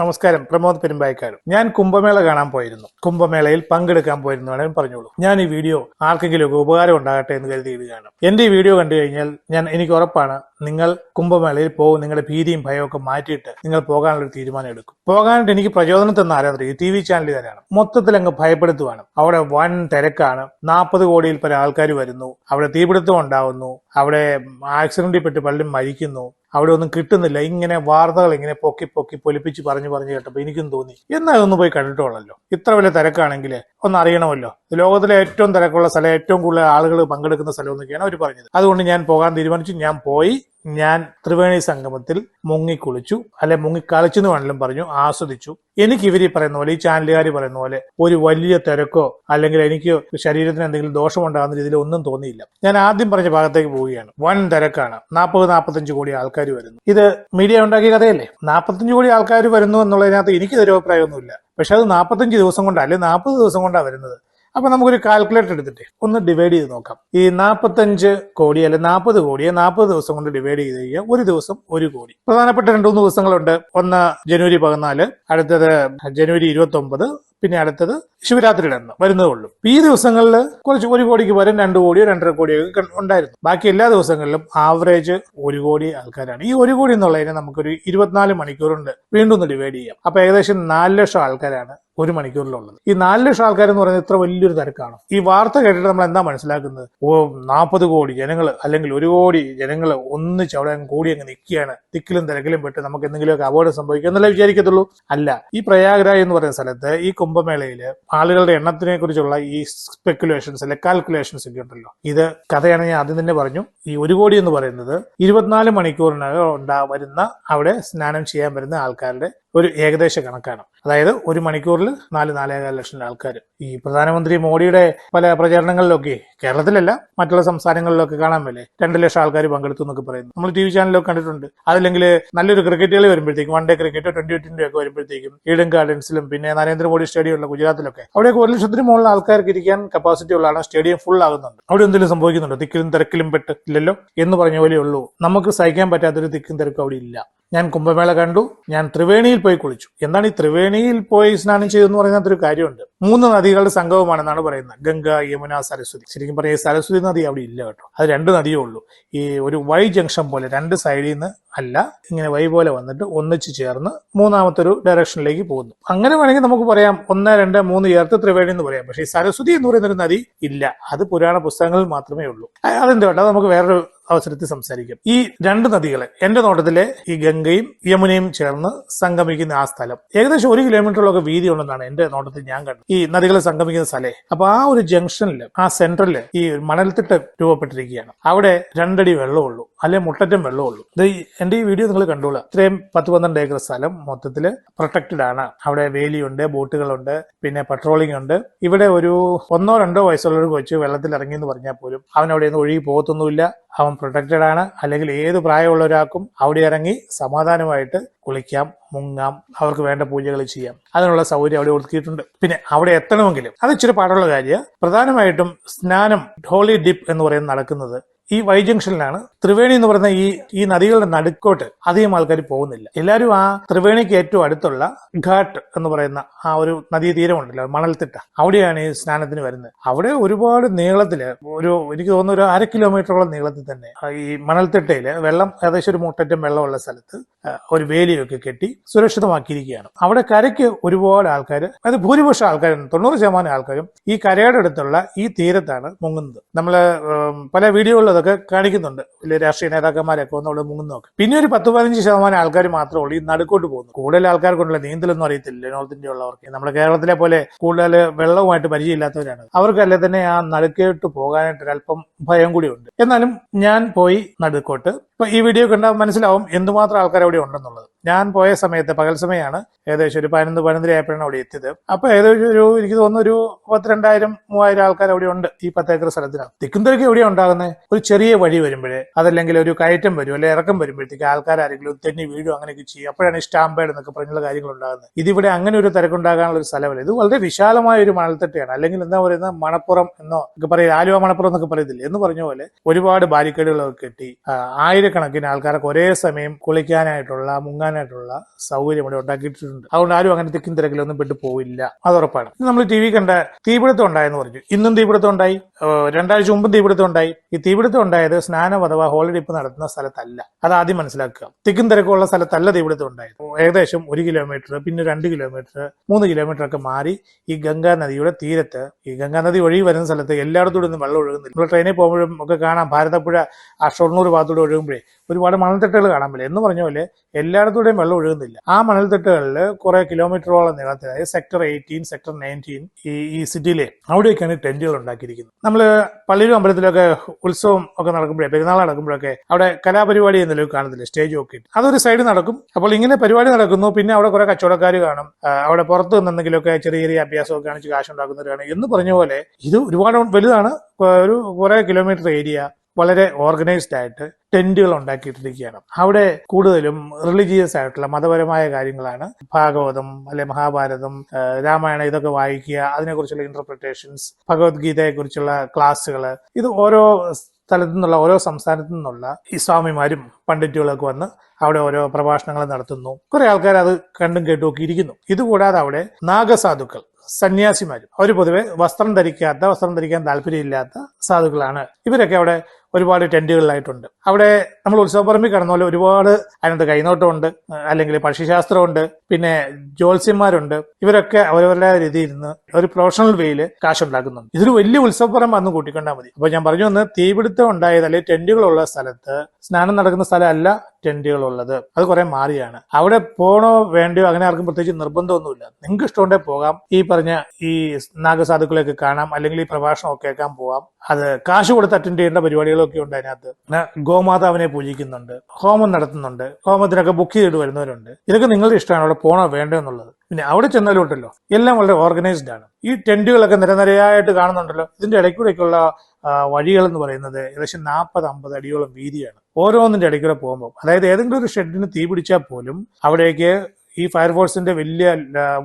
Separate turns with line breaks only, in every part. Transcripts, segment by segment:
നമസ്കാരം. പ്രമോദ് പെരുമ്പായക്കാരും ഞാൻ കുംഭമേള കാണാൻ പോയിരുന്നു. കുംഭമേളയിൽ പങ്കെടുക്കാൻ പോയിരുന്നു വേണമെങ്കിൽ പറഞ്ഞോളൂ ഞാൻ ഈ വീഡിയോ ആർക്കെങ്കിലും ഉപകാരം ഉണ്ടാകട്ടെ എന്ന് കരുതി ഇടുകയാണ് എന്റെ ഈ വീഡിയോ കണ്ടു കഴിഞ്ഞാൽ ഞാൻ എനിക്ക് ഉറപ്പാണ് നിങ്ങൾ കുംഭമേളയിൽ പോകും നിങ്ങളുടെ ഭീതിയും ഭയവും ഒക്കെ മാറ്റിയിട്ട് നിങ്ങൾ പോകാനുള്ള ഒരു തീരുമാനം എടുക്കും പോകാനായിട്ട് എനിക്ക് പ്രചോദനം തന്ന ആരാധന ടി വി ചാനലുകാരാണ് മൊത്തത്തിൽ അങ്ങ് ഭയപ്പെടുത്തുവാണ്. അവിടെ വൻ തിരക്കാണ്. നാൽപ്പത് കോടിയിൽ പല ആൾക്കാർ വരുന്നു. അവിടെ തീപിടുത്തം ഉണ്ടാവുന്നു. അവിടെ ആക്സിഡന്റിൽ പെട്ട് പലരും മരിക്കുന്നു. അവിടെ ഒന്നും കിട്ടുന്നില്ല. ഇങ്ങനെ വാർത്തകൾ ഇങ്ങനെ പൊക്കി പൊക്കി പൊലിപ്പിച്ച് പറഞ്ഞു പറഞ്ഞു കേട്ടപ്പോൾ എനിക്കും തോന്നി. എന്നാൽ ഒന്ന് പോയി കണ്ടിട്ടുള്ളല്ലോ. ഇത്ര വലിയ തിരക്കാണെങ്കിൽ ഒന്ന് അറിയണമല്ലോ. ലോകത്തിലെ ഏറ്റവും തിരക്കുള്ള സ്ഥലം ഏറ്റവും കൂടുതൽ ആളുകൾ പങ്കെടുക്കുന്ന സ്ഥലം എന്നൊക്കെയാണ് അവർ പറഞ്ഞത്. അതുകൊണ്ട് ഞാൻ പോകാൻ തീരുമാനിച്ചു. ഞാൻ പോയി. ഞാൻ ത്രിവേണി സംഗമത്തിൽ മുങ്ങിക്കുളിച്ചു അല്ലെ മുങ്ങിക്കളിച്ചു എന്ന് വേണമെങ്കിലും പറഞ്ഞു ആസ്വദിച്ചു. എനിക്ക് ഇവർ ഈ പറയുന്ന പോലെ ഈ ചാനലുകാർ പറയുന്ന പോലെ ഒരു വലിയ തിരക്കോ അല്ലെങ്കിൽ എനിക്ക് ശരീരത്തിന് എന്തെങ്കിലും ദോഷമുണ്ടാകുന്ന രീതിയിൽ ഒന്നും തോന്നിയില്ല. ഞാൻ ആദ്യം പറഞ്ഞ ഭാഗത്തേക്ക് പോവുകയാണ്. വൻ തിരക്കാണ്. നാൽപ്പത് നാൽപ്പത്തഞ്ച് കോടി ആൾക്കാർ വരുന്നു. ഇത് മീഡിയ ഉണ്ടാക്കിയ കഥയല്ലേ? നാൽപ്പത്തഞ്ച് കോടി ആൾക്കാർ വരുന്നു എന്നുള്ളതിനകത്ത് എനിക്ക് ഇതൊരു അഭിപ്രായമൊന്നുമില്ല. പക്ഷെ അത് നാൽപ്പത്തഞ്ച് ദിവസം കൊണ്ടാണ് അല്ലെങ്കിൽ നാൽപ്പത് ദിവസം കൊണ്ടാണ് വരുന്നത്? അപ്പൊ നമുക്കൊരു കാൽക്കുലേറ്റർ എടുത്തിട്ട് ഒന്ന് ഡിവൈഡ് ചെയ്ത് നോക്കാം. ഈ നാൽപ്പത്തഞ്ച് കോടി അല്ലെ നാൽപ്പത് കോടിയെ നാൽപ്പത് ദിവസം കൊണ്ട് ഡിവൈഡ് ചെയ്ത് കഴിഞ്ഞാൽ ഒരു ദിവസം ഒരു കോടി. പ്രധാനപ്പെട്ട രണ്ടു മൂന്ന് ദിവസങ്ങളുണ്ട്. ഒന്ന് ജനുവരി പതിനാല് അടുത്തത് ജനുവരി ഇരുപത്തി ഒമ്പത് പിന്നെ അടുത്തത് ശിവരാത്രിയുടെ അന്ന് വരുന്നതേ ഉള്ളൂ ഈ ദിവസങ്ങളിൽ കുറച്ച് ഒരു കോടിക്ക് പകരം രണ്ട് കോടിയോ രണ്ടര കോടിയോ ഒക്കെ ഉണ്ടായിരുന്നു. ബാക്കി എല്ലാ ദിവസങ്ങളിലും ആവറേജ് ഒരു കോടി ആൾക്കാരാണ്. ഈ ഒരു കോടി എന്നുള്ളതിനെ നമുക്കൊരു ഇരുപത്തിനാല് മണിക്കൂറുണ്ട് വീണ്ടും ഒന്ന് ഡിവൈഡ് ചെയ്യാം. അപ്പൊ ഏകദേശം നാല് ലക്ഷം ആൾക്കാരാണ് ഒരു മണിക്കൂറിലുള്ളത്. ഈ നാല് ലക്ഷം ആൾക്കാർ എന്ന് പറയുന്നത് ഇത്ര വലിയൊരു തിരക്കാണ്. ഈ വാർത്ത കേട്ടിട്ട് നമ്മൾ എന്താ മനസ്സിലാക്കുന്നത്? ഓ നാൽപ്പത് കോടി ജനങ്ങൾ അല്ലെങ്കിൽ ഒരു കോടി ജനങ്ങൾ ഒന്നിച്ച് അവിടെ കൂടി അങ്ങ് നിൽക്കുകയാണ്. തിക്കിലും തിരക്കിലും പെട്ട് നമുക്ക് എന്തെങ്കിലുമൊക്കെ അപകടം സംഭവിക്കും എന്നല്ലേ വിചാരിക്കത്തുള്ളൂ? അല്ല ഈ പ്രയാഗ്രാജ് എന്ന് പറയുന്ന സ്ഥലത്ത് ഈ കുംഭമേളയിൽ ആളുകളുടെ എണ്ണത്തിനെ കുറിച്ചുള്ള ഈ സ്പെക്കുലേഷൻസ് അല്ലെ കാൽക്കുലേഷൻസ് ഒക്കെ ഉണ്ടല്ലോ. ഇത് കഥയാണ് ഞാൻ ആദ്യം തന്നെ പറഞ്ഞു. ഈ ഒരു കോടി എന്ന് പറയുന്നത് ഇരുപത്തിനാല് മണിക്കൂറിനകം ഉണ്ടാ വരുന്ന അവിടെ സ്നാനം ചെയ്യാൻ വരുന്ന ആൾക്കാരുടെ ഒരു ഏകദേശ കണക്കാണ്. അതായത് ഒരു മണിക്കൂറിൽ നാല് നാലേകാൽ ലക്ഷം ആൾക്കാർ ഈ പ്രധാനമന്ത്രി മോഡിയുടെ പല പ്രചാരണങ്ങളിലൊക്കെ കേരളത്തിലല്ല മറ്റുള്ള സംസ്ഥാനങ്ങളിലൊക്കെ കാണാൻ മേലെ രണ്ട് ലക്ഷം ആൾക്കാർ പങ്കെടുത്തു എന്നൊക്കെ പറയുന്നു. നമ്മൾ ടി വി ചാനലിലൊക്കെ കണ്ടിട്ടുണ്ട്. അതല്ലെങ്കിൽ നല്ലൊരു ക്രിക്കറ്റ് കളി വരുമ്പോഴത്തേക്കും one day cricket twenty twenty ഒക്കെ വരുമ്പോഴത്തേക്കും ഈഡൻ ഗാർഡൻസിലും പിന്നെ നരേന്ദ്രമോദി സ്റ്റേഡിയമുള്ള ഗുജറാത്തിലൊക്കെ അവിടെയൊക്കെ ഒരു ലക്ഷത്തിന് മുകളിൽ ആൾക്കാർക്ക് ഇരിക്കാൻ കപ്പാസിറ്റി ഉള്ളതാണ്. സ്റ്റേഡിയം ഫുൾ ആകുന്നുണ്ട്. അവിടെ എന്തെങ്കിലും സംഭവിക്കുന്നുണ്ടോ? തിക്കിലും തിരക്കിലും പെട്ടില്ലല്ലോ എന്ന് പറഞ്ഞ പോലെയുള്ളൂ നമുക്ക് സഹിക്കാൻ പറ്റാത്തൊരു തിക്കും തിരക്കും അവിടെ ഇല്ല. ഞാൻ കുംഭമേള കണ്ടു ഞാൻ ത്രിവേണിയിൽ പോയി കുളിച്ചു. എന്താണ് ഈ ത്രിവേണിയിൽ പോയി സ്നാനം ചെയ്തെന്ന് പറയുന്നത് ഒരു കാര്യമുണ്ട്. മൂന്ന് നദികളുടെ സംഗമമാണെന്നാണ് പറയുന്നത്. ഗംഗ യമുന സരസ്വതി. ശരിക്കും ഈ സരസ്വതി നദി അവിടെ ഇല്ല കേട്ടോ. അത് രണ്ട് നദിയേ ഉള്ളൂ. ഈ ഒരു വൈ ജംഗ്ഷൻ പോലെ രണ്ട് സൈഡിൽ നിന്ന് അല്ല ഇങ്ങനെ വൈ പോലെ വന്നിട്ട് ഒന്നിച്ച് ചേർന്ന് മൂന്നാമത്തെ ഒരു ഡയറക്ഷനിലേക്ക് പോകുന്നു. അങ്ങനെ വേണമെങ്കിൽ നമുക്ക് പറയാം ഒന്ന് രണ്ട് മൂന്ന് ചേർത്ത് ത്രിവേണി എന്ന് പറയാം. പക്ഷേ ഈ സരസ്വതി എന്ന് പറയുന്ന ഒരു നദി ഇല്ല. അത് പുരാണ പുസ്തകങ്ങളിൽ മാത്രമേ ഉള്ളൂ. അതെന്താ കേട്ടോ നമുക്ക് വേറൊരു അവസരത്തിൽ സംസാരിക്കും. ഈ രണ്ട് നദികളെ എന്റെ നോട്ടത്തിലെ ഈ ഗംഗയും യമുനയും ചേർന്ന് സംഗമിക്കുന്ന ആ സ്ഥലം. ഏകദേശം ഒരു കിലോമീറ്ററിലൊക്കെ വീതി ഉണ്ടെന്നാണ് എന്റെ നോട്ടത്തിൽ ഞാൻ കണ്ടത്. നദികൾ സംഗമിക്കുന്ന സ്ഥലേ. അപ്പൊ ആ ഒരു ജംഗ്ഷനിൽ ആ സെന്ററിൽ ഈ മണൽത്തിട്ട് രൂപപ്പെട്ടിരിക്കുകയാണ്. അവിടെ രണ്ടടി വെള്ളമുള്ളൂ അല്ലെ മുട്ടറ്റം വെള്ളമുള്ളൂ. ഇത് എന്റെ ഈ വീഡിയോ നിങ്ങൾ കണ്ടോളാം. ഇത്രയും പത്ത് പന്ത്രണ്ട് ഏക്കർ സ്ഥലം മൊത്തത്തിൽ പ്രൊട്ടക്റ്റഡ് ആണ്. അവിടെ വേലിയുണ്ട് ബോട്ടുകളുണ്ട് പിന്നെ പട്രോളിംഗ് ഉണ്ട്. ഇവിടെ ഒരു ഒന്നോ രണ്ടോ വയസ്സുള്ള ഒരു കൊച്ചു വെള്ളത്തിൽ ഇറങ്ങി എന്ന് പറഞ്ഞാൽ പോലും അവൻ അവിടെ നിന്ന് ഒഴുകി പോകത്തൊന്നുമില്ല. അവൻ പ്രൊട്ടക്റ്റഡ് ആണ്. അല്ലെങ്കിൽ ഏത് പ്രായമുള്ള ഒരാൾക്കും അവിടെ ഇറങ്ങി സമാധാനമായിട്ട് കുളിക്കാം മുങ്ങാം അവർക്ക് വേണ്ട പൂജകൾ ചെയ്യാം. അതിനുള്ള സൗകര്യം അവിടെ ഒതുക്കിയിട്ടുണ്ട് പിന്നെ അവിടെ എത്തണമെങ്കിലും അത് ഇച്ചിരി പാടുള്ള കാര്യമാണ് പ്രധാനമായിട്ടും സ്നാനം ഹോളി ഡിപ്പ് എന്ന് പറയുന്നത് നടക്കുന്നത് ഈ വൈ ജംഗ്ഷനിലാണ് ത്രിവേണി എന്ന് പറയുന്ന ഈ ഈ നദികളുടെ നടുക്കോട്ട് അധികം ആൾക്കാർ പോകുന്നില്ല. എല്ലാവരും ആ ത്രിവേണിക്ക് ഏറ്റവും അടുത്തുള്ള ഘാട്ട് എന്ന് പറയുന്ന ആ ഒരു നദീ തീരമുണ്ടല്ലോ മണൽത്തിട്ട. അവിടെയാണ് ഈ സ്നാനത്തിന് വരുന്നത്. അവിടെ ഒരുപാട് നീളത്തിൽ ഒരു എനിക്ക് തോന്നുന്നു ഒരു അര കിലോമീറ്ററോളം നീളത്തിൽ തന്നെ ഈ മണൽത്തിട്ടയിൽ വെള്ളം ഏകദേശം ഒരു മുട്ടറ്റം വെള്ളമുള്ള സ്ഥലത്ത് ഒരു വേലിയൊക്കെ കെട്ടി സുരക്ഷിതമാക്കിയിരിക്കുകയാണ്. അവിടെ കരയ്ക്ക് ഒരുപാട് ആൾക്കാർ അത് ഭൂരിപക്ഷം ആൾക്കാരും തൊണ്ണൂറ് ശതമാനം ആൾക്കാരും ഈ കരയുടെ അടുത്തുള്ള ഈ തീരത്താണ് മുങ്ങുന്നത്. നമ്മൾ പല വീഡിയോകളിലും അതൊക്കെ കാണിക്കുന്നുണ്ട്. വലിയ രാഷ്ട്രീയ നേതാക്കന്മാരൊക്കെ ഒന്ന് അവിടെ മുങ്ങുന്നതൊക്കെ. പിന്നെ ഒരു പത്ത് പതിനഞ്ച് ശതമാനം ആൾക്കാർ മാത്രമേ ഉള്ളൂ ഈ നടുക്കോട്ട് പോകുന്നു കൂടുതൽ ആൾക്കാർക്കുണ്ടല്ലോ നീന്തലൊന്നും അറിയത്തില്ല നോർത്ത് ഇന്ത്യ ഉള്ളവർക്ക്. നമ്മുടെ കേരളത്തിലെ പോലെ കൂടുതൽ വെള്ളവുമായിട്ട് പരിചയമില്ലാത്തവരാണ്. അവർക്കല്ലേ തന്നെ ആ നടുക്കോട്ട് പോകാനായിട്ട് ഒരല്പം ഭയം കൂടിയുണ്ട് എന്നാലും ഞാൻ പോയി നടുക്കോട്ട്. ഇപ്പൊ ഈ വീഡിയോ കണ്ടാൽ മനസ്സിലാവും എന്തുമാത്രം ആൾക്കാർ അവിടെ ഉണ്ടെന്നുള്ളത്. ഞാൻ പോയ സമയത്ത് പകൽ സമയമാണ് ഏകദേശം ഒരു പതിനൊന്ന് പതിനൊന്നര ആയപ്പോഴാണ് അവിടെ എത്തിയത്. അപ്പൊ ഏകദേശം ഒരു എനിക്ക് തോന്നുന്നു ഒരു പത്തിരണ്ടായിരം മൂവായിരം ആൾക്കാർ അവിടെ ഉണ്ട് ഈ പത്തേക്കർ സ്ഥലത്തിനാണ് തിക്കും തിരക്ക് എവിടെയാണ് ഉണ്ടാകുന്നത് ഒരു ചെറിയ വഴി വരുമ്പോഴേ അതല്ലെങ്കിൽ ഒരു കയറ്റം വരും അല്ലെങ്കിൽ ഇറക്കം വരുമ്പോഴത്തേക്ക് ആൾക്കാർ ആരെങ്കിലും തെന്നി വീഴും അങ്ങനെയൊക്കെ ചെയ്യും. അപ്പോഴാണ് ഈ സ്റ്റാമ്പേഡ് എന്നൊക്കെ പറഞ്ഞുള്ള കാര്യങ്ങൾ ഉണ്ടാകുന്നത് ഇതിവിടെ അങ്ങനെ ഒരു തിരക്കുണ്ടാകാനുള്ള ഒരു സ്ഥലമല്ല. ഇത് വളരെ വിശാലമായ ഒരു മണൽത്തട്ടയാണ്. അല്ലെങ്കിൽ എന്താ പറയുന്നത് മണപ്പുറം എന്നോ ഒക്കെ പറയും ആലുവ മണപ്പുറം എന്നൊക്കെ പറയത്തില്ലേ? എന്ന് പറഞ്ഞ പോലെ ഒരുപാട് ബാരിക്കേഡുകളൊക്കെ കെട്ടി ആയിരക്കണക്കിന് ആൾക്കാർക്ക് ഒരേ സമയം കുളിക്കാനായിട്ടുള്ള മുങ്ങാൻ പോകാനായിട്ടുള്ള സൗകര്യം ഇവിടെ ഉണ്ടാക്കിയിട്ടുണ്ട്. അതുകൊണ്ട് ആരും അങ്ങനെ തിക്കും തിരക്കിലൊന്നും പെട്ടു പോയില്ല അത് ഉറപ്പാണ് നമ്മൾ ടി വി കണ്ട തീപിടുത്തം ഉണ്ടായെന്ന് പറഞ്ഞു. ഇന്നും തീപിടുത്തം ഉണ്ടായി. രണ്ടാഴ്ച മുമ്പും തീപിടുത്തം ഉണ്ടായി. ഈ തീപിടുത്തം ഉണ്ടായത് സ്നാനം അഥവാ ഹോളിഡിപ്പ് നടത്തുന്ന സ്ഥലത്തല്ല. അത് ആദ്യം മനസ്സിലാക്കുക. തിക്കും തിരക്കുള്ള സ്ഥലത്തല്ല തീപിടുത്തം ഉണ്ടായത്. ഏകദേശം ഒരു കിലോമീറ്റർ പിന്നെ രണ്ട് കിലോമീറ്റർ മൂന്ന് കിലോമീറ്റർ ഒക്കെ മാറി ഈ ഗംഗാ നദിയുടെ തീരത്ത് ഈ ഗംഗാ നദി ഒഴുകി വരുന്ന സ്ഥലത്ത് എല്ലായിടത്തും ഒന്നും വെള്ളം ഒഴുകുന്നില്ല. നമ്മൾ ട്രെയിനിൽ പോകുമ്പോഴും ഒക്കെ കാണാം. ഭാരതപ്പുഴ ആ ഷൊർണൂർ ഭാഗത്തൂടെ ഒഴുകുമ്പോഴേ ഒരുപാട് മണൽത്തട്ടുകൾ കാണാൻ പറ്റില്ല. എന്ന് പറഞ്ഞ പോലെ എല്ലായിടത്തൂടെയും വെള്ളം ഒഴുകുന്നില്ല. ആ മണൽത്തിട്ടുകളിൽ കുറെ കിലോമീറ്ററോളം നീളത്തിൽ അതായത് സെക്ടർ എയ്റ്റീൻ സെക്ടർ നയന്റീൻ ഈ ഈ സിറ്റിയിലെ അവിടെയൊക്കെയാണ് ടെന്റുകൾ ഉണ്ടാക്കിയിരിക്കുന്നത്. നമ്മൾ പള്ളിയിലും അമ്പലത്തിലൊക്കെ ഉത്സവം ഒക്കെ നടക്കുമ്പോഴേ പെരുന്നാൾ നടക്കുമ്പോഴൊക്കെ അവിടെ കലാപരിപാടി എന്തെങ്കിലും കാണുന്നില്ല സ്റ്റേജ് ഒക്കെ. അതൊരു സൈഡ് നടക്കും. അപ്പോൾ ഇങ്ങനെ പരിപാടി നടക്കുന്നു. പിന്നെ അവിടെ കുറെ കച്ചവടക്കാർ കാണും. അവിടെ പുറത്ത് നിന്നെങ്കിലൊക്കെ ചെറിയ ചെറിയ അഭ്യാസമൊക്കെ കാണിച്ച് കാശ് ഉണ്ടാക്കുന്നവരാണ് എന്ന് പറഞ്ഞ പോലെ ഇത് ഒരുപാട് വലുതാണ്. ഒരു കുറെ കിലോമീറ്റർ ഏരിയ വളരെ ഓർഗനൈസ്ഡ് ആയിട്ട് ടെന്റുകൾ ഉണ്ടാക്കിയിട്ടിരിക്കുകയാണ്. അവിടെ കൂടുതലും റിലീജിയസ് ആയിട്ടുള്ള മതപരമായ കാര്യങ്ങളാണ്. ഭാഗവതം അല്ലെ മഹാഭാരതം രാമായണം ഇതൊക്കെ വായിക്കുക അതിനെക്കുറിച്ചുള്ള ഇന്റർപ്രിട്ടേഷൻസ് ഭഗവത്ഗീതയെക്കുറിച്ചുള്ള ക്ലാസ്സുകൾ ഇത് ഓരോ സ്ഥലത്തു നിന്നുള്ള ഓരോ സംസ്ഥാനത്തു നിന്നുള്ള ഈ സ്വാമിമാരും പണ്ഡിറ്റുകളൊക്കെ വന്ന് അവിടെ ഓരോ പ്രഭാഷണങ്ങൾ നടത്തുന്നു. കുറെ ആൾക്കാർ അത് കണ്ടും കേട്ടും ഒക്കെ ഇരിക്കുന്നു. ഇതുകൂടാതെ അവിടെ നാഗസാധുക്കൾ സന്യാസിമാരും അവർ പൊതുവെ വസ്ത്രം ധരിക്കാത്ത വസ്ത്രം ധരിക്കാൻ താല്പര്യമില്ലാത്ത സാധുക്കളാണ്. ഇവരൊക്കെ അവിടെ ഒരുപാട് ടെന്റുകളിലായിട്ടുണ്ട് അവിടെ നമ്മൾ ഉത്സവപ്പറമ്പിൽ കടന്ന പോലെ ഒരുപാട് അതിനകത്ത് കൈനോട്ടമുണ്ട് അല്ലെങ്കിൽ പക്ഷിശാസ്ത്രമുണ്ട് പിന്നെ ജ്യോത്സ്യന്മാരുണ്ട്. ഇവരൊക്കെ അവരവരുടെ രീതിയിൽ നിന്ന് ഒരു പ്രൊഫഷണൽ വേയിൽ കാശുണ്ടാക്കുന്നുണ്ട്. ഇതൊരു വലിയ ഉത്സവപ്പറമ്പ് അന്ന് കൂട്ടിക്കൊണ്ടാൽ മതി. അപ്പൊ ഞാൻ പറഞ്ഞു വന്ന് തീപിടുത്തം ഉണ്ടായത് അല്ലെങ്കിൽ ടെന്റുകളുള്ള സ്ഥലത്ത് സ്നാനം നടക്കുന്ന സ്ഥലമല്ല ടെന്റുകളുള്ളത്. അത് കുറെ മാറിയാണ്. അവിടെ പോണോ വേണ്ടയോ അങ്ങനെ ആർക്കും പ്രത്യേകിച്ച് നിർബന്ധമൊന്നുമില്ല. നിങ്ങൾക്ക് ഇഷ്ടമുണ്ടേ പോകാം. ഈ പറഞ്ഞ ഈ നാഗസാധുക്കളെയൊക്കെ കാണാം അല്ലെങ്കിൽ ഈ പ്രഭാഷണം കേൾക്കാൻ പോവാം. അത് കാശ് കൊടുത്ത് അറ്റൻഡ് ചെയ്യേണ്ട പരിപാടികളൊക്കെ ഉണ്ട് അതിനകത്ത്. പിന്നെ ഗോമാതാവിനെ പൂജിക്കുന്നുണ്ട് ഹോമം നടത്തുന്നുണ്ട് ഹോമത്തിനൊക്കെ ബുക്ക് ചെയ്തിട്ട് വരുന്നവരുണ്ട് ഇതൊക്കെ നിങ്ങളുടെ ഇഷ്ടമാണ് അവിടെ പോണോ വേണ്ടോ എന്നുള്ളത്. പിന്നെ അവിടെ ചെന്നാലും ഉണ്ടല്ലോ എല്ലാം വളരെ ഓർഗനൈസ്ഡ് ആണ്. ഈ ടെന്റുകളൊക്കെ നിരനിരയായിട്ട് കാണുന്നുണ്ടല്ലോ ഇതിന്റെ ഇടയ്ക്കൂടെയൊക്കെയുള്ള വഴികൾ എന്ന് പറയുന്നത് ഏകദേശം നാൽപ്പത് അമ്പത് അടിയോളം വീതിയാണ്. ഓരോന്നിന്റെ ഇടയ്ക്കൂടെ പോകുമ്പോൾ അതായത് ഏതെങ്കിലും ഒരു ഷെഡിന് തീ പിടിച്ചാൽ പോലും അവിടേക്ക് ഈ ഫയർഫോഴ്സിന്റെ വലിയ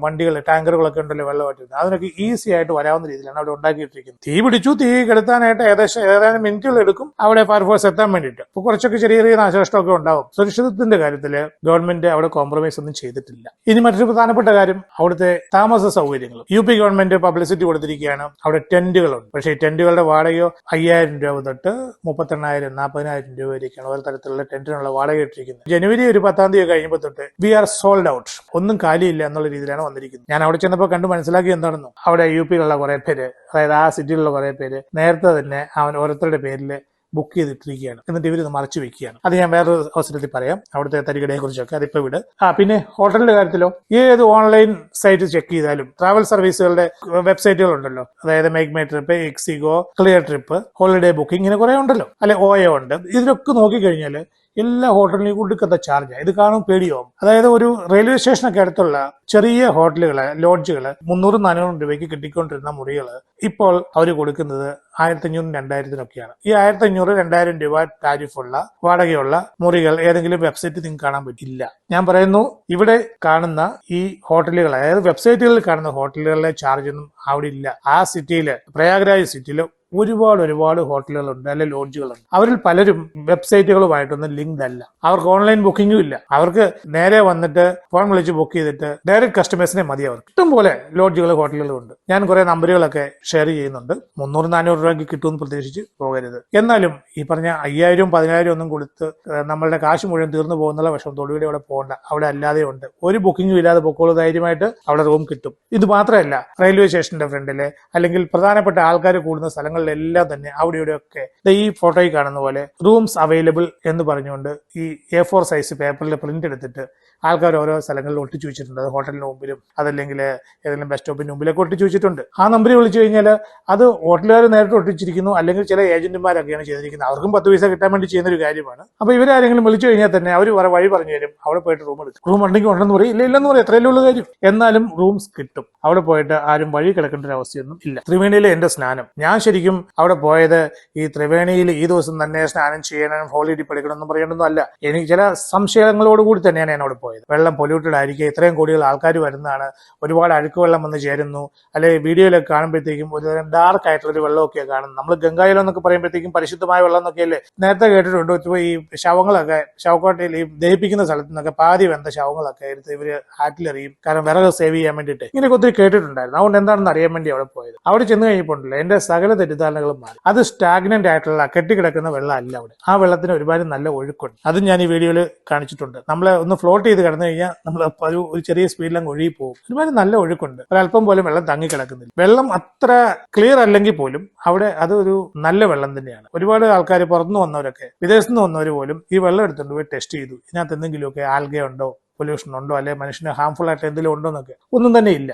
വണ്ടികൾ ടാങ്കറുകളൊക്കെ ഉണ്ടല്ലോ വെള്ളമായിട്ട് അതിനൊക്കെ ഈസി ആയിട്ട് വരാവുന്ന രീതിയിലാണ് അവിടെ ഉണ്ടാക്കിയിട്ടിരിക്കുന്നത്. തീ പിടിച്ചു തീ കെടുത്താനായിട്ട് ഏകദേശം ഏതാനും മിനിറ്റുകൾ എടുക്കും അവിടെ ഫയർഫോഴ്സ് എത്താൻ വേണ്ടിയിട്ട്. അപ്പോൾ കുറച്ചൊക്കെ ചെറിയ ചെറിയ നാശനഷ്ടമൊക്കെ ഉണ്ടാവും. സുരക്ഷിതത്തിന്റെ കാര്യത്തിൽ ഗവൺമെന്റ് അവിടെ കോംപ്രമൈസ് ഒന്നും ചെയ്തിട്ടില്ല. ഇനി മറ്റൊരു പ്രധാനപ്പെട്ട കാര്യം അവിടുത്തെ താമസ സൗകര്യങ്ങൾ. യു പി ഗവൺമെന്റ് പബ്ലിസിറ്റി കൊടുത്തിരിക്കുകയാണ്. അവിടെ ടെന്റുകളുണ്ട് പക്ഷേ ടെന്റുകളുടെ വാടകയോ അയ്യായിരം രൂപ തൊട്ട് മുപ്പത്തെണ്ണായിരം നാൽപ്പതിനായിരം രൂപ വരെയൊക്കെയാണ് ഓരോ തരത്തിലുള്ള ടെന്റിനുള്ള വാടക ഇട്ടിരിക്കുന്നത്. ജനുവരി ഒരു പത്താം തീയതി കഴിയുമ്പോൾ തൊട്ട് വി ആർ സോൾഡ് ഔട്ട് ഒന്നും കാലിയില്ല എന്നുള്ള രീതിയിലാണ് വന്നിരിക്കുന്നത്. ഞാൻ അവിടെ ചെന്നപ്പോൾ കണ്ടു മനസ്സിലാക്കി എന്താണെന്നോ. അവിടെ യു പിയിലുള്ള കുറെ പേര് അതായത് ആ സിറ്റിയിലുള്ള കുറെ പേര് നേരത്തെ തന്നെ അവൻ ഓരോരുത്തരുടെ പേരിൽ ബുക്ക് ചെയ്തിട്ടിരിക്കുകയാണ്. എന്നിട്ട് ഇവരിത് മറച്ചു വെക്കുകയാണ്. അത് ഞാൻ വേറൊരു അവസരത്തിൽ പറയാം. അവിടുത്തെ തരികടയെ കുറിച്ചൊക്കെ അതിപ്പോ വിട് ആ പിന്നെ ഹോട്ടലിന്റെ കാര്യത്തിലോ? ഏത് ഓൺലൈൻ സൈറ്റ് ചെക്ക് ചെയ്താലും ട്രാവൽ സർവീസുകളുടെ വെബ്സൈറ്റുകൾ ഉണ്ടല്ലോ അതായത് make my trip Ixigo clear trip holiday booking ഇങ്ങനെ കുറെ ഉണ്ടല്ലോ. അല്ലെ ഓയോ ഉണ്ട്. ഇതിലൊക്കെ നോക്കിക്കഴിഞ്ഞാൽ എല്ലാ ഹോട്ടലിനും കൊടുക്കുന്ന ചാർജ് ഇത് കാണും പേടിയാവും. അതായത് ഒരു റെയിൽവേ സ്റ്റേഷനൊക്കെ അടുത്തുള്ള ചെറിയ ഹോട്ടലുകൾ ലോഡ്ജുകൾ മുന്നൂറും നാനൂറും രൂപയ്ക്ക് കിട്ടിക്കൊണ്ടിരുന്ന മുറികൾ ഇപ്പോൾ അവർ കൊടുക്കുന്നത് ആയിരത്തി അഞ്ഞൂറും രണ്ടായിരത്തിനൊക്കെയാണ്. ഈ ആയിരത്തി അഞ്ഞൂറ് രണ്ടായിരം രൂപ താരിഫുള്ള വാടകയുള്ള മുറികൾ ഏതെങ്കിലും വെബ്സൈറ്റ് നിങ്ങൾക്ക് കാണാൻ പറ്റില്ല. ഞാൻ പറയുന്നു ഇവിടെ കാണുന്ന ഈ ഹോട്ടലുകൾ അതായത് വെബ്സൈറ്റുകളിൽ കാണുന്ന ഹോട്ടലുകളിലെ ചാർജ് ഒന്നും അവിടെ ഇല്ല. ആ സിറ്റിയിൽ പ്രയാഗ്രാജ് സിറ്റിയിൽ ഒരുപാട് ഒരുപാട് ഹോട്ടലുകളുണ്ട് അല്ലെ ലോഡ്ജുകളുണ്ട്. അവരിൽ പലരും വെബ്സൈറ്റുകളുമായിട്ടൊന്നും ലിങ്ക് അല്ല അവർക്ക് ഓൺലൈൻ ബുക്കിംഗും ഇല്ല. അവർക്ക് നേരെ വന്നിട്ട് ഫോൺ വിളിച്ച് ബുക്ക് ചെയ്തിട്ട് ഡയറക്റ്റ് കസ്റ്റമേഴ്സിനെ മതി അവർക്ക്. ഇഷ്ടം പോലെ ലോഡ്ജുകൾ ഹോട്ടലുകളും ഉണ്ട്. ഞാൻ കുറെ നമ്പറുകളൊക്കെ ഷെയർ ചെയ്യുന്നുണ്ട്. മുന്നൂറ് നാനൂറ് രൂപയ്ക്ക് കിട്ടുമെന്ന് പ്രതീക്ഷിച്ച് പോകരുത്. എന്നാലും ഈ പറഞ്ഞ അയ്യായിരവും പതിനായിരം ഒന്നും കൊടുത്ത് നമ്മളുടെ കാശ് മുഴുവൻ തീർന്നു പോകുന്നുള്ള വിഷം തൊടുവിടെ അവിടെ പോകണ്ട. അവിടെ അല്ലാതെ ഉണ്ട്. ഒരു ബുക്കിംഗും ഇല്ലാതെ പൊക്കോളൂ ധൈര്യമായിട്ട് അവിടെ റൂം കിട്ടും. ഇത് മാത്രമല്ല റെയിൽവേ സ്റ്റേഷന്റെ ഫ്രണ്ടിൽ അല്ലെങ്കിൽ പ്രധാനപ്പെട്ട ആൾക്കാർ കൂടുന്ന സ്ഥലങ്ങളിലെല്ലാം തന്നെ അവിടെ ഇവിടെയൊക്കെ ഈ ഫോട്ടോയിൽ കാണുന്ന പോലെ റൂംസ് അവൈലബിൾ എന്ന് പറഞ്ഞുകൊണ്ട് ഈ എ ഫോർ സൈസ് പേപ്പറിൽ പ്രിന്റ് എടുത്തിട്ട് ആൾക്കാർ ഓരോ സ്ഥലങ്ങളിൽ ഒട്ടിച്ചു വെച്ചിട്ടുണ്ട്. അത് ഹോട്ടലിന് മുമ്പിലും അതല്ലെങ്കിൽ ഏതെങ്കിലും ബസ് സ്റ്റോപ്പിന് മുമ്പിലൊക്കെ ഒട്ടിച്ചു വെച്ചിട്ടുണ്ട്. ആ നമ്പറിൽ വിളിച്ചു കഴിഞ്ഞാൽ അത് ഹോട്ടലുകാർ നേരിട്ട് ഒട്ടിച്ചിരിക്കുന്നു അല്ലെങ്കിൽ ചില ഏജന്റുമാരൊക്കെയാണ് ചെയ്തിരിക്കുന്നത്. അവർക്കും പത്ത് പൈസ കിട്ടാൻ വേണ്ടി ചെയ്യുന്ന ഒരു കാര്യമാണ്. അപ്പൊ ഇവരാരെങ്കിലും വിളിച്ചു കഴിഞ്ഞാൽ തന്നെ അവർ വഴി പറഞ്ഞു തരും. അവിടെ പോയിട്ട് റൂം എടുക്കും. റൂം ഉണ്ടെങ്കിൽ ഉണ്ടെന്ന് പറയും. ഇല്ല ഇല്ലെന്ന് പറയും. എത്രയല്ലേ ഉള്ള കാര്യം. എന്നാലും റൂംസ് കിട്ടും. അവിടെ പോയിട്ട് ആരും വഴി കിടക്കേണ്ട ഒരു അവസ്ഥയൊന്നും ഇല്ല. ത്രിവേണിയിലെ എന്റെ സ്നാനം. ഞാൻ ശരിക്കും അവിടെ പോയത്. ഈ ത്രിവേണിയിൽ ഈ ദിവസം തന്നെ സ്നാനം ചെയ്യണം ഹോളിഡി പഠിക്കണം എന്ന് പറയണമെന്നും എനിക്ക് ചില സംശയങ്ങളോട് കൂടി തന്നെയാണ് ഞാൻ അവിടെ പോയത്. വെള്ളം പൊല്യൂട്ടഡ് ആയിരിക്കും ഇത്രയും കോടികൾ ആൾക്കാർ വരുന്നതാണ്. ഒരുപാട് അഴുക്ക് വെള്ളം വന്ന് ചേരുന്നു. അല്ലെങ്കിൽ വീഡിയോയിലൊക്കെ കാണുമ്പോഴത്തേക്കും ഒരുതരം ഡാർക്ക് ആയിട്ടുള്ള ഒരു വെള്ളമൊക്കെ കാണുന്നു. നമ്മൾ ഗംഗാജലം എന്നൊക്കെ പറയുമ്പോഴത്തേക്കും പരിശുദ്ധമായ വെള്ളം എന്നൊക്കെയല്ലേ നേരത്തെ കേട്ടിട്ടുണ്ട്. ഈ ശവങ്ങളൊക്കെ ശവക്കോട്ടയിൽ ഈ ദഹിപ്പിക്കുന്ന സ്ഥലത്ത് നിന്നൊക്കെ പാതി വെന്ത ശവങ്ങളൊക്കെ എടുത്ത് ഇവർ ആറ്റിലെറിയും കാരണം വിറക് സേവ് ചെയ്യാൻ വേണ്ടിയിട്ട്. ഇങ്ങനെയൊക്കെ ഒത്തിരി കേട്ടിട്ടുണ്ടായിരുന്നു. അതുകൊണ്ട് എന്താണെന്ന് അറിയാൻ വേണ്ടി അവിടെ പോയത്. അവിടെ ചെന്ന് കഴിഞ്ഞപ്പോൾ എന്റെ സകല തെറ്റിദ്ധാരണകളും മാറി. അത് സ്റ്റാഗ്നന്റ് ആയിട്ടുള്ള കെട്ടിക്കിടക്കുന്ന വെള്ളം അല്ല അവിടെ. ആ വെള്ളത്തിന് ഒരുപാട് നല്ല ഒഴുക്കുണ്ട്. അതും ഞാൻ ഈ വീഡിയോയിൽ കാണിച്ചിട്ടുണ്ട്. നമ്മൾ ഒന്ന് ഫ്ലോട്ട് ചെയ്ത് കിടന്നു കഴിഞ്ഞാൽ നമ്മൾ ഒരു ചെറിയ സ്പീഡിലും ഒഴുകി പോകും. ഒരുപാട് നല്ല ഒഴുക്കുണ്ട്. ഒരല്പം പോലും വെള്ളം തങ്ങി കിടക്കുന്നില്ല വെള്ളം അത്ര ക്ലിയർ അല്ലെങ്കിൽ പോലും അവിടെ അതൊരു നല്ല വെള്ളം തന്നെയാണ്. ഒരുപാട് ആൾക്കാർ പുറത്തുനിന്ന് വന്നവരൊക്കെ വിദേശത്ത് നിന്ന് വന്നവർ പോലും ഈ വെള്ളം എടുത്തുകൊണ്ട് പോയി ടെസ്റ്റ് ചെയ്തു. ഇതിനകത്ത് എന്തെങ്കിലുമൊക്കെ ആൽഗേ ഉണ്ടോ പൊല്യൂഷൻ ഉണ്ടോ അല്ലെങ്കിൽ മനുഷ്യന് ഹാംഫുൾ ആയിട്ട് എന്തെങ്കിലും ഉണ്ടോ എന്നൊക്കെ. ഒന്നും തന്നെ ഇല്ല.